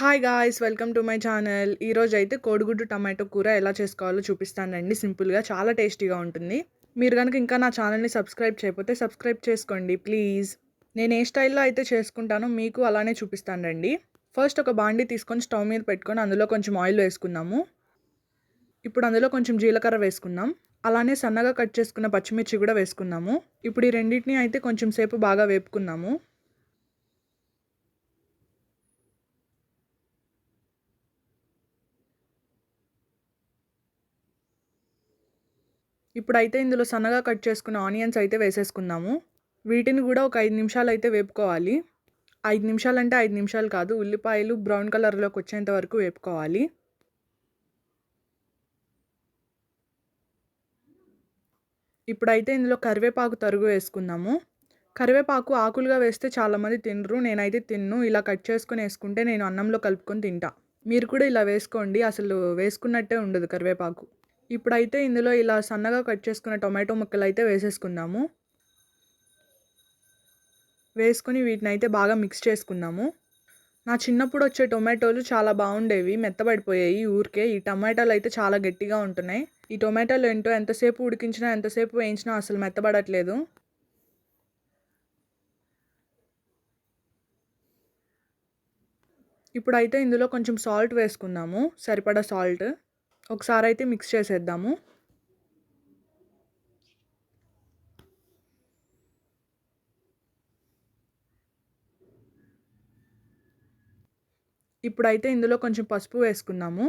Hi guys welcome to my channel ఈరోజు అయితే కోడిగుడ్డు టమాటో కూర ఎలా చేసుకోవాలో చూపిస్తానండి సింపుల్గా. చాలా టేస్టీగా ఉంటుంది. మీరు కనుక ఇంకా నా ఛానల్ని సబ్స్క్రైబ్ చేయకపోతే సబ్స్క్రైబ్ చేసుకోండి ప్లీజ్ నేను ఏ స్టైల్లో అయితే చేసుకుంటానో మీకు అలానే చూపిస్తానండి ఫస్ట్ ఒక బాండి తీసుకొని స్టవ్ మీద పెట్టుకొని అందులో కొంచెం ఆయిల్ వేసుకుందాము. ఇప్పుడు అందులో కొంచెం జీలకర్ర వేసుకుందాం. అలానే సన్నగా కట్ చేసుకున్న పచ్చిమిర్చి కూడా వేసుకున్నాము ఇప్పుడు ఈ రెండింటిని అయితే కొంచెం సేపు బాగా వేపుకున్నాము ఇప్పుడైతే ఇందులో సన్నగా కట్ చేసుకున్న ఆనియన్స్ అయితే వేసేసుకుందాము. వీటిని కూడా ఒక ఐదు నిమిషాలు అయితే వేపుకోవాలి. ఐదు నిమిషాలు అంటే ఐదు నిమిషాలు కాదు ఉల్లిపాయలు బ్రౌన్ కలర్లోకి వచ్చేంత వరకు వేపుకోవాలి. ఇప్పుడైతే ఇందులో కరివేపాకు తరుగు వేసుకుందాము. కరివేపాకు ఆకులుగా వేస్తే చాలామంది తినరు నేనైతే తిన్ను. ఇలా కట్ చేసుకుని వేసుకుంటే నేను అన్నంలో కలుపుకొని తింటా. మీరు కూడా ఇలా వేసుకోండి అసలు వేసుకున్నట్టే ఉండదు కరివేపాకు. ఇప్పుడైతే ఇందులో ఇలా సన్నగా కట్ చేసుకున్న టొమాటో ముక్కలు అయితే వేసేసుకుందాము. వేసుకొని వీటిని అయితే బాగా మిక్స్ చేసుకుందాము. నా చిన్నప్పుడు వచ్చే టొమాటోలు చాలా బాగుండేవి మెత్తబడిపోయాయి ఊరికే. ఈ టొమాటోలు అయితే చాలా గట్టిగా ఉంటున్నాయి. ఈ టొమాటోలు ఏంటో ఎంతసేపు ఉడికించినా ఎంతసేపు వేయించినా అసలు మెత్తబడట్లేదు. ఇప్పుడైతే ఇందులో కొంచెం సాల్ట్ వేసుకుందాము. సరిపడా సాల్ట్. ఒకసారి అయితే మిక్స్ చేసేద్దాము. ఇప్పుడైతే ఇందులో కొంచెం పసుపు వేసుకుందాము.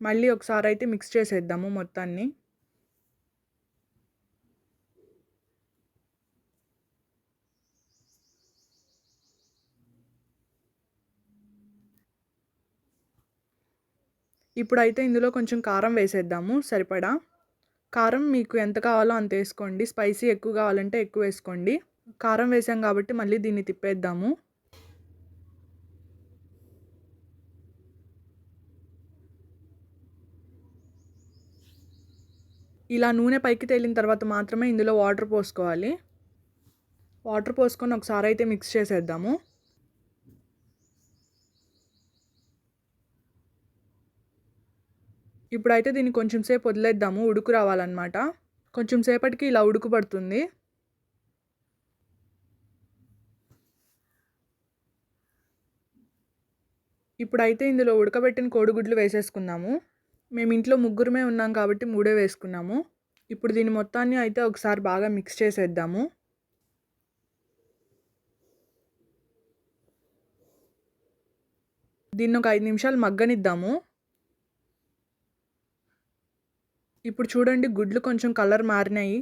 మళ్ళీ ఒకసారి అయితే మిక్స్ చేసేద్దాము మొత్తాన్ని. ఇప్పుడైతే ఇందులో కొంచెం కారం వేసేద్దాము సరిపడా? కారం మీకు ఎంత కావాలో అంత వేసుకోండి. స్పైసీ ఎక్కువ కావాలంటే ఎక్కువ వేసుకోండి. కారం వేసాం కాబట్టి మళ్ళీ దీన్ని తిప్పేద్దాము. ఇలా నూనె పైకి తేలిన తర్వాత మాత్రమే ఇందులో వాటర్ పోసుకోవాలి. వాటర్ పోసుకొని ఒకసారి అయితే మిక్స్ చేసేద్దాము. ఇప్పుడైతే దీన్ని కొంచెం సేపు వదిలేద్దాము ఉడుకు రావాలన్నమాట. కొంచెం సేపటికి ఇలా ఉడుకు పడుతుంది. ఇప్పుడైతే ఇందులో ఉడకబెట్టిన కోడిగుడ్లు వేసేసుకుందాము. మేము ఇంట్లో ముగ్గురమే ఉన్నాం కాబట్టి మూడే వేసుకున్నాము. ఇప్పుడు దీని మొత్తాన్ని అయితే ఒకసారి బాగా మిక్స్ చేసేద్దాము. దీన్ని ఒక ఐదు నిమిషాలు మగ్గనిద్దాము. ఇప్పుడు చూడండి గుడ్లు కొంచెం కలర్ మారినాయి.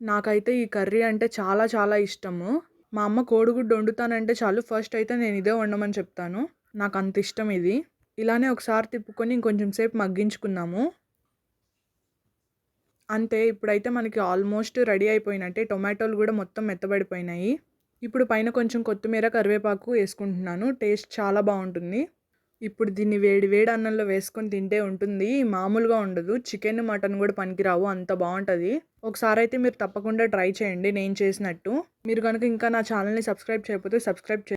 నాకైతే ఈ కర్రీ అంటే చాలా చాలా ఇష్టము. మా అమ్మ కోడిగుడ్డు వండుతానంటే చాలు ఫస్ట్ అయితే నేను ఇదే వండమని చెప్తాను. నాకు అంత ఇష్టం ఇది. ఇలానే ఒకసారి తిప్పుకొని ఇంకొంచెం సేపు మగ్గించుకున్నాము అంతే ఇప్పుడైతే మనకి ఆల్మోస్ట్ రెడీ అయిపోయినట్టే. టొమాటోలు కూడా మొత్తం మెత్తబడిపోయినాయి. ఇప్పుడు పైన కొంచెం కొత్తిమీర కరివేపాకు వేసుకుంటున్నాను. టేస్ట్ చాలా బాగుంటుంది. ఇప్పుడు దీన్ని వేడి వేడి అన్నంలో వేసుకొని తింటే ఉంటుంది. మామూలుగా ఉండదు. చికెన్ మటన్ కూడా పనికిరావు. అంత బాగుంటుంది. ఒకసారి అయితే మీరు తప్పకుండా ట్రై చేయండి. నేను చేసినట్టు. మీరు కనుక ఇంకా నా ఛానల్ని సబ్స్క్రైబ్ చేయకపోతే సబ్స్క్రైబ్ చే